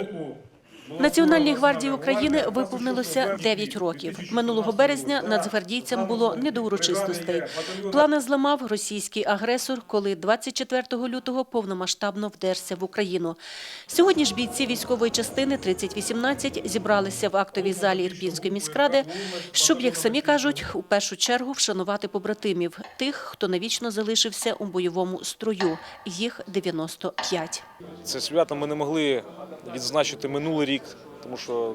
oppo. Національній гвардії України виповнилося 9 років. Минулого березня нацгвардійцям було не до урочистостей. Плани зламав російський агресор, коли 24 лютого повномасштабно вдерся в Україну. Сьогодні ж бійці військової частини 3018 зібралися в актовій залі Ірпінської міськради, щоб, як самі кажуть, у першу чергу вшанувати побратимів, тих, хто навічно залишився у бойовому строю. Їх 95. Це свято ми не могли відзначити минулий рік, тому що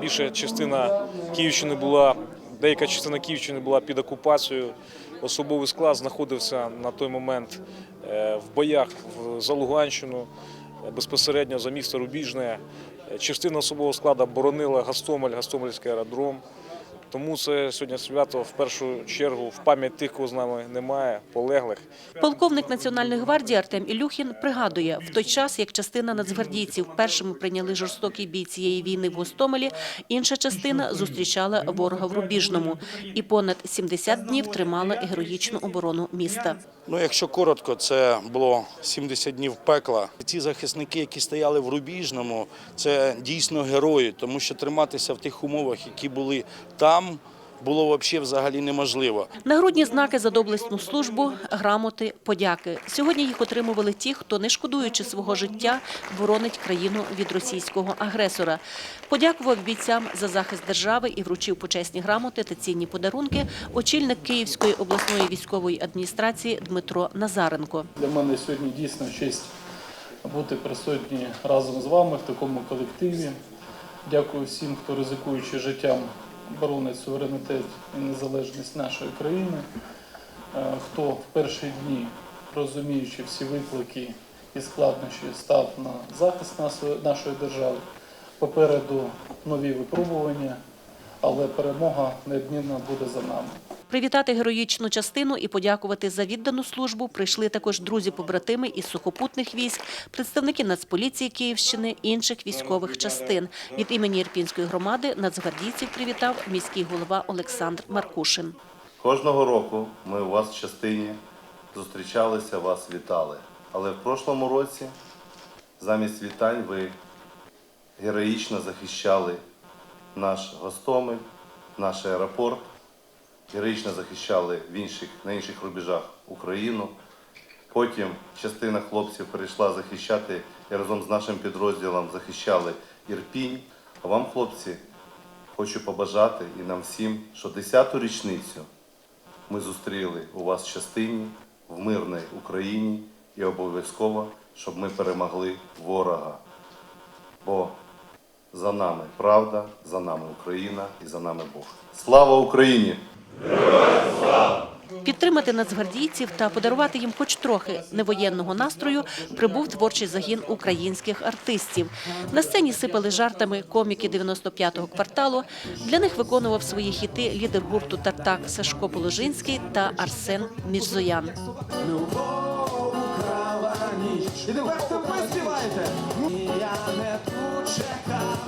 більша частина Київщини була, деяка частина Київщини була під окупацією. Особовий склад знаходився на той момент е, в боях за Луганщину, безпосередньо за місто Рубіжне. Частина особового складу боронила Гастомель, Гастомельський аеродром. Тому це сьогодні свято в першу чергу в пам'ять тих, кого з нами немає, полеглих. Полковник Національної гвардії Артем Ілюхін пригадує, в той час, як частина нацгвардійців першими прийняли жорстокий бій цієї війни в Гостомелі, інша частина зустрічала ворога в Рубіжному і понад 70 днів тримала героїчну оборону міста. Ну, якщо коротко, це було 70 днів пекла. Ці захисники, які стояли в Рубіжному, це дійсно герої, тому що триматися в тих умовах, які були там, було взагалі взагалі неможливо. Нагрудні знаки за доблесну службу, грамоти, подяки. Сьогодні їх отримували ті, хто, не шкодуючи свого життя, боронить країну від російського агресора. Подякував бійцям за захист держави і вручив почесні грамоти та цінні подарунки очільник Київської обласної військової адміністрації Дмитро Назаренко. Для мене сьогодні дійсно честь бути присутні разом з вами в такому колективі. Дякую всім, хто ризикуючи життям боронить суверенітет і незалежність нашої країни. Е, Хто в перші дні, розуміючи всі виклики і складнощі, став на захист нашої- держави. Попереду нові випробування, але перемога неодмінно буде за нами. Привітати героїчну частину і подякувати за віддану службу прийшли також друзі-побратими із сухопутних військ, представники Нацполіції Київщини, інших військових частин. Від імені Ірпінської громади нацгвардійців привітав міський голова Олександр Маркушин. Кожного року ми у вас в частині зустрічалися, вас вітали. Але в прошлому році замість вітань ви героїчно захищали наш Гостомель, наш аеропорт, героїчно захищали в інших, на інших рубежах Україну. Потім частина хлопців перейшла захищати і разом з нашим підрозділом захищали Ірпінь. А вам, хлопці, хочу побажати і нам всім, що 10-ту річницю ми зустріли у вас в частині, в мирній Україні і обов'язково, щоб ми перемогли ворога. Бо за нами правда, за нами Україна і за нами Бог. Слава Україні! Підтримати нацгвардійців та подарувати їм хоч трохи невоєнного настрою прибув творчий загін українських артистів. На сцені сипали жартами коміки 95-го кварталу. Для них виконував свої хіти лідер гурту Тартак Сашко Положинський та Арсен Мірзоян. І тепер ви співаєте? Я не тут чекав,